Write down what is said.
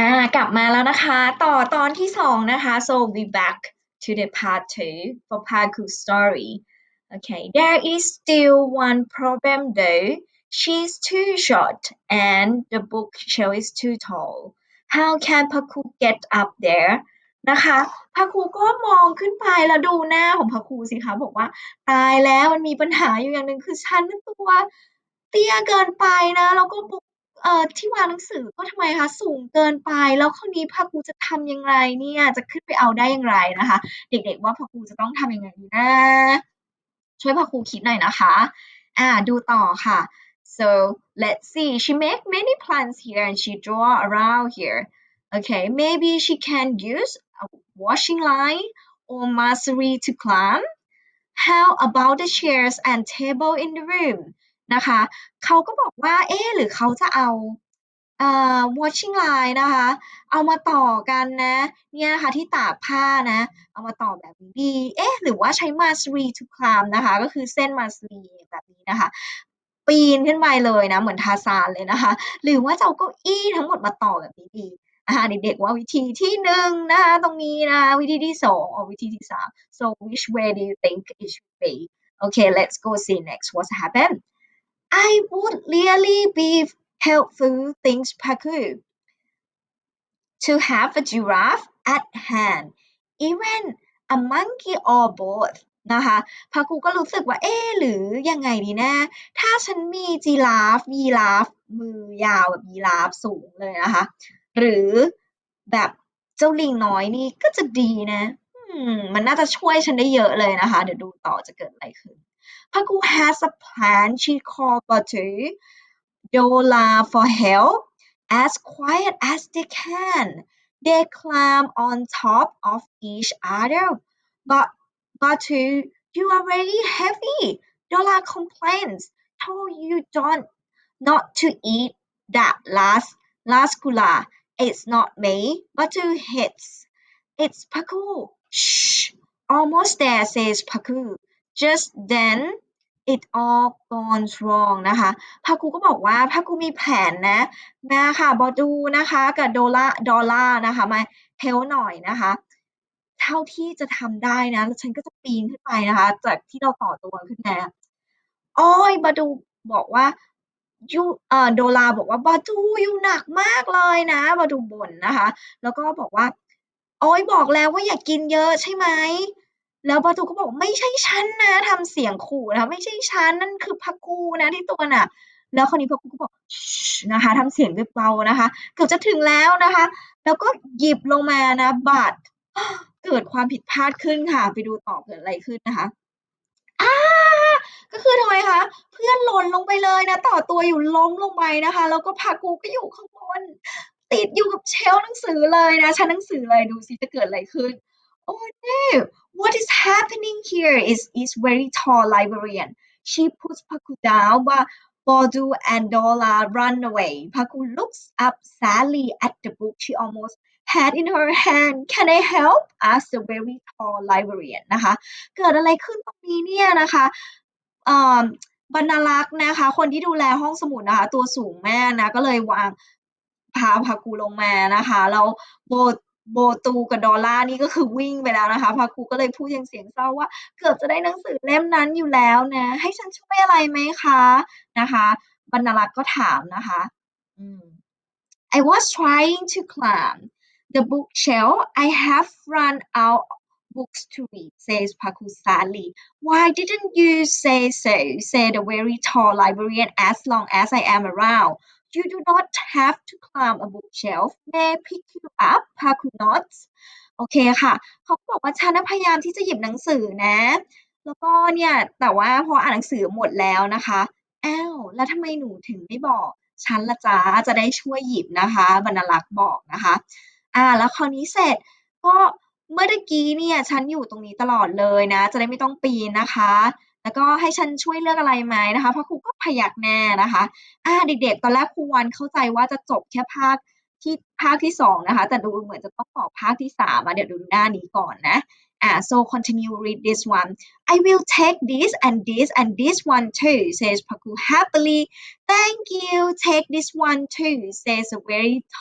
อ่ากลับมาแล้วนะคะ ต่อตอนที่สองนะคะ so we back to the part two for Paku story okay there is still one problem though she's too short and the bookshelf is too tall how can Paku get up there นะคะพาคูก็มองขึ้นไปแล้วดูหน้าของพาคูสิคะบอกว่าตายแล้วมันมีปัญหาอยู่อย่างหนึ่งคือฉันตัวเตี้ยเกินไปนะแล้วก็บุก เอ่อ ที่วางหนังสือก็ทำไมคะ สูงเกินไป แล้วคราวนี้พาคูจะทำยังไงเนี่ย จะขึ้นไปเอาได้อย่างไรนะคะ เด็ก ๆ ว่าพาคูจะต้องทำยังไงดีนะ ช่วยพาคูคิดหน่อยนะคะ อ่า ดูต่อค่ะ so let's see she make many plans here and she draw around here okay maybe she can use a washing line or nursery to climb how about the chairs and table in the room นะคะ เขาก็บอกว่า เอ๊ะ หรือเขาจะเอา เอ่อ washing line นะคะ เอามาต่อกันนะ เนี่ยนะคะที่ตากผ้านะ เอามาต่อแบบนี้ดี เอ๊ะ หรือว่าใช้ masonry to climb นะคะ ก็คือเส้น masonry แบบนี้นะคะ ปีนขึ้นไปเลยนะ เหมือนทาซานเลยนะคะ หรือว่าจะเอาเก้าอี้ทั้งหมดมาต่อแบบนี้ดีนะคะเด็กๆว่าวิธีที่หนึ่งนะคะตรงนี้นะวิธีที่สอง or วิธีที่สาม so which way do you think it should be okay let's go see next what's happened I would really be helpful thinks Paku to have a giraffe at hand even a monkey or both นะคะพาคูก็รู้สึกว่า เอ๊หรือยังไงดีนะ ถ้าฉันมีจีราฟยีราฟ มือยาวแบบยีราฟสูงเลยนะคะ หรือแบบเจ้าลิงน้อยนี่ก็จะดีนะมมันน่าจะช่วยฉันได้เยอะเลยนะคะ เดี๋ยวดูต่อจะเกิดอะไรขึ้น Paku has a plan she called Batu Dola for help as quiet as they can. They climb on top of each other. But Batu you are very heavy. Dola complains told you don't not to eat that last last gula it's not me. Batu hits. It's Paku shh. Almost there says Paku just then it all goes wrong นะคะพาคูก็บอกว่าพาคูมีแผนนะนะค่ะบอดูนะคะกับโดล่าดอลล่านะคะมาเฮลหน่อยนะคะ เท่าที่จะทำได้นะแล้วฉันก็จะปีนขึ้นไปนะคะ จากที่เราต่อตัวขึ้นมาอ้อยบาดูบอกว่ายูเอ่อโดลาบอกว่าบาดูอยู่หนักมากเลยนะบาดูบ่นนะคะ แล้วก็บอกว่าโอ้ยบอกแล้วว่าอย่ากกินเยอะใช่ไหม แล้วบาตูก็บอก ไม่ใช่ฉันนะ ทำเสียงขู่นะคะ ไม่ใช่ฉัน นั่นคือพักกูนะที่ตัวน่ะ แล้วคนนี้พักกูก็บอก นะคะ ทำเสียงเบา ๆ นะคะ เกือบจะถึงแล้ว นะคะ แล้วก็หยิบลงมานะบัตรเกิดความผิดพลาดขึ้นค่ะ ไปดูต่อเกิดอะไรขึ้นนะคะอ่าก็คือทำไมคะ เพื่อนหล่นลงไปเลยนะ ต่อตัวอยู่ ล้มลงไปนะคะ แล้วก็พากูก็อยู่ข้างบน ติดอยู่กับเชลหนังสือเลยนะ ชั้นหนังสือเลย ดูสิจะเกิดอะไรขึ้น Oh no what is happening here is is very tall librarian she puts Paku down but Bodu and Dola run away Paku looks up sadly at the book she almost had in her hand can I help asked the very tall librarian นะคะ เกิดอะไรขึ้นตรงนี้เนี่ยนะคะอ่อบรรณารักษ์นะคะ คนที่ดูแลห้องสมุดนะคะ ตัวสูงแม่นะ ก็เลยวางพาพากูลงมานะคะ แล้วโบ โบตูกับดอลล่านี่ก็คือวิ่งไปแล้วนะคะพากูก็เลยพูดย่างเสียงเศร้าว่า เกือบจะได้หนังสือเล่มนั้นอยู่แล้วนะให้ฉันช่วยอะไรไหมคะนะคะ บรรณารักษ์ก็ถามนะคะอืม I was trying to climb the bookshelf I have run out books to read says Paku sadly why didn't you say so said the very tall librarian as long as I am around you do not have to climb a bookshelf may pick you up Paku nods โอเคค่ะ เขาบอกว่าฉันพยายามที่จะหยิบหนังสือนะ แล้วก็เนี่ยแต่ว่าพออ่านหนังสือหมดแล้วนะคะอ้าวแล้วทำไมหนูถึงไม่บอกฉันละจ้าจะได้ช่วยหยิบนะคะบรรณารักษ์บอกนะคะ อ่า แล้วคราวนี้เสร็จก็เมื่อกี้เนี่ยฉันอยู่ตรงนี้ตลอดเลยนะ จะได้ไม่ต้องปีนนะคะ แล้วก็ให้ฉันช่วยเลือกอะไรไหมนะคะเพราะครูก็พยักหน้านะคะอ่าเด็กๆ ตอนแรกครูวันเข้าใจว่าจะจบแค่ภาคที่ภาคที่สองนะคะ แต่ดูเหมือนจะต้องต่อภาคที่สามอะเดี๋ยวดูหน้านี้ก่อนนะอ่า so continue read this one I will take this and this and this one too says Paku happily thank you take this one too says a very